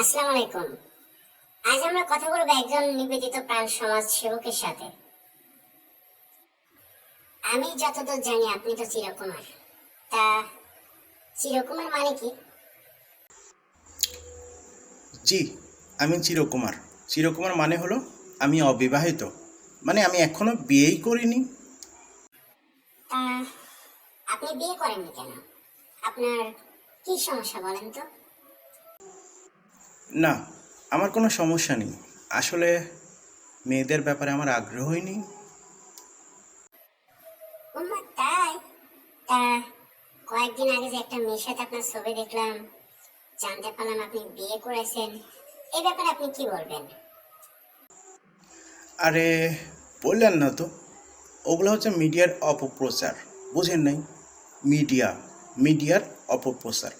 আসসালামু আলাইকুম। আজ আমরা কথা বলব একজন নিবেদিত প্রাণ সমাজ সেবকের সাথে। আমি যতদূর জানি আপনি তো চিরকুমার। তা চিরকুমার মানে কি? জি আমি চিরকুমার। চিরকুমার মানে হলো আমি অবিবাহিত। মানে আমি এখনও বিয়েই করিনি। আপনি বিয়ে করেননি কেন? আপনার কি সমস্যা বলেন তো? না আমার কোনো সমস্যা নেই। আসলে মেয়েদের ব্যাপারে আমার আগ্রহই নেই। তাই? তা কয়েকদিন আগে যে একটা মেয়ের সাথে আপনার ছবি দেখলাম জানতে পারলাম আপনি বিয়ে করেছেন। এই ব্যাপারে আপনি কি বলবেন? আরে বললেন না তো। ওগুলো হচ্ছে মিডিয়ার অপপ্রচার বুঝেন নাই? মিডিয়া মিডিয়ার অপপ্রচার।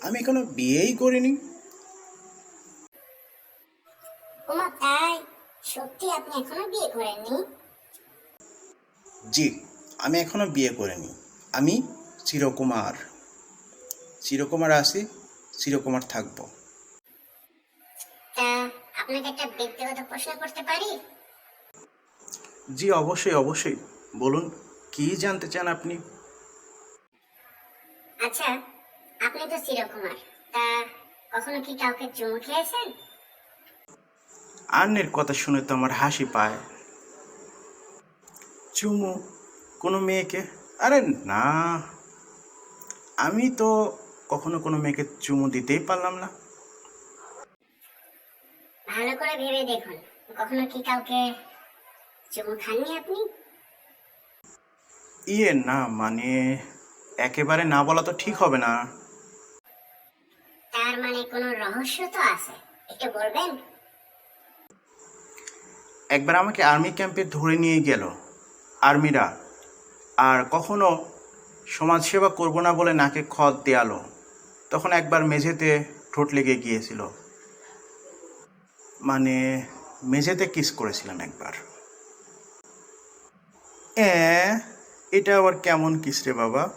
আমি এখনও বিয়েই করিনি। সত্যি আপনি এখনও বিয়ে করেননি? জি আমি এখনও বিয়ে করিনি। আমি চিরকুমার। চিরকুমার আছি চিরকুমার থাকব। তা আপনাকে একটা ব্যক্তিগত প্রশ্ন করতে পারি? জি অবশ্যই অবশ্যই। বলুন কি জানতে চান আপনি? আচ্ছা আপনি তো চিরকুমার। তা কখনো কি কাউকে চুমু খেয়েছেন? আন্নের কথা শুনে তো আমার হাসি পায়। চুমু কোনো মেয়েকে? আরে না। আমি তো কখনো কোনো মেয়েকে চুমু দিতেই পারলাম না। ভালো করে ভেবে দেখুন কখনো কি কাউকে চুমু খাননি আপনি? ইয়ে না মানে একেবারে না বলা তো ঠিক হবে না। তার মানে কোনো রহস্য তো আছে একটু বলবেন? একবার আমাকে আর্মি ক্যাম্পে ধরে নিয়ে গেল, আর্মিরা। আর কখনো সমাজসেবা করব না বলে নাকে খত দেয়ালো। তখন একবার মেঝেতে ঠোঁট লেগে গিয়েছিল। মানে মেঝেতে কিস করেছিলাম একবার। এ, এটা আবার কেমন কিস রে বাবা?